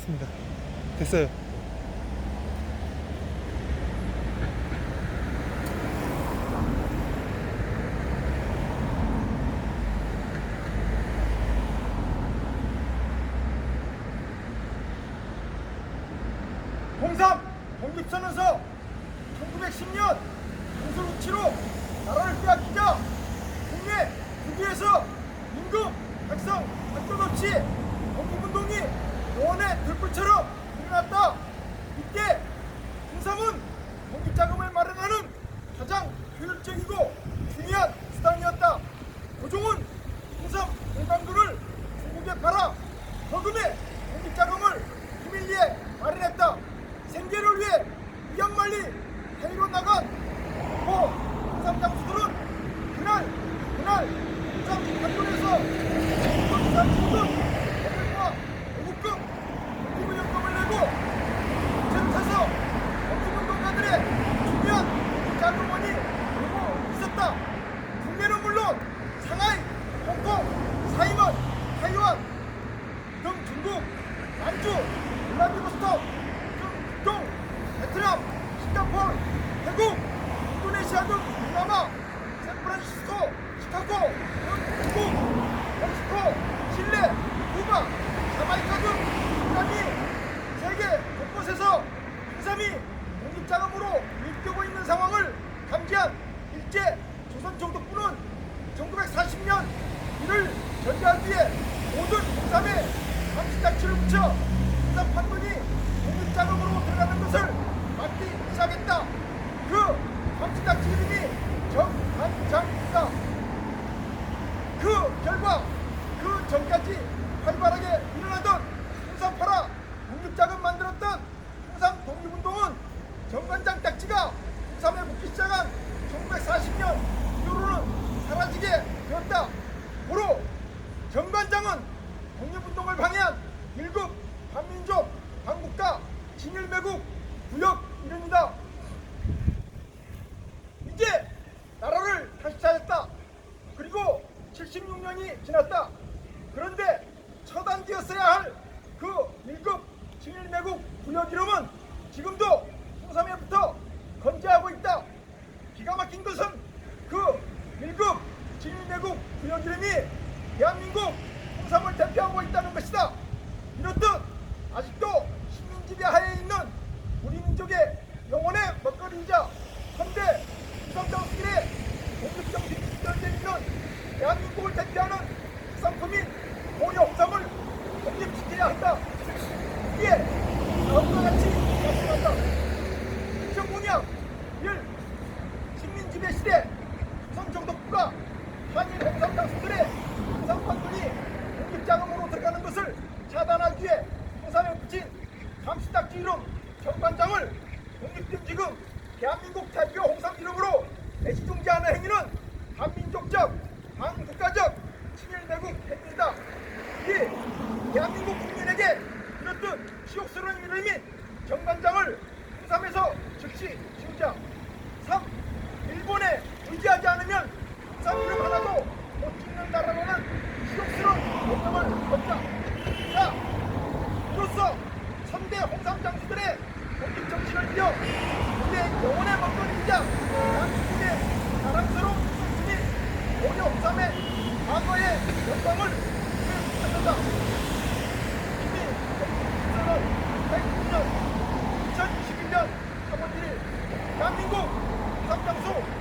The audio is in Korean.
됐습니다. 됐어요. 공삼 독립선언서 1910년 공술 우치로 나라를 빼앗기자 국내 국위에서 임금 백성 학교 없이 들불처럼 일어났다. 이때 공삼은 독립자금을 마련하는 가장 효율적이고 중요한 수단이었다. 고종은 공삼 공감도를 중국에 팔아 거금의 독립자금을 비밀리에 마련했다. 생계를 위해 이양만리 해외로 나간 고 공삼장수들은 그날 그날 공삼 학교에서 공삼 중급 대결과 외국급 독립운동을 내고 전타서 독립운동가들의 중요한 자금원이 되고 있었다. 국내는 물론 상하이, 홍콩, 사이먼, 타이완 등 중국, 만주, 블라디보스톡 등 북동, 베트남, 싱가포르, 태국, 인도네시아 등 동남아, 샌프란시스코, 시카고. 등 미국, 멕시코, 칠레, 쿠바, 자마이카 등 국가이 세계 곳곳에서 인삼이 독립자금으로 일뛰고 있는 상황을 감지한 일제 조선 정독부는 1940년 이를 전제하기 위해 모든 공삼에 감시장치를 붙여 공삼 판문이 독립자금으로 들어가는 것을 막기 시작했다. 그 감시장치 이름이 정한장입니다. 그 결과 그 전까지 활발하게 일어나던 홍삼파라 독립자금 만들었던 홍삼 독립운동은 정관장 딱지가 홍삼에 붙기 시작한 1940년 이후로는 사라지게 되었다. 고로 정관장은 독립운동을 방해한 1급 반민족 반국가 진일매국 구역 이름이다. 이제 나라를 다시 찾았다. 그리고 76년이 지났다. 그런데 처단되었어야 할그 1급 진일매국 구역 이름은 지금도 홍삼에부터 건재하고 있다. 기가 막힌 것은 그 1급 진일매국 구역 이름이 대한민국 홍삼을 대표하고 있다는 것이다. 이렇듯 아직도 식민지배 하에 있는 우리 민족의 영혼의 먹거리이자 현대 구성장수길의 독립정신 지전에 있는 대한민국을 대표하는 상품인 고려 홍삼을 독립시켜야 한다. 이에 다음과 같이 말씀한다. 2005년 1. 식민지배 시대 조선정독부가 한일 홍삼 판돈이 독립자금으로 들어가는 것을 차단하기 위해 홍삼에 붙인 감시딱지 이름 정관장을 독립된 지금 대한민국 대표 홍삼 이름으로 애시중지하는 행위는 반민족적, 반국가적 영원의 먹거리이자 대한민국의 자랑스러운 우리 5대 3의 과거의 영광을 회복한다. 이미 2009년, 2009년, 2021년 3월 1일 대한민국 삼장수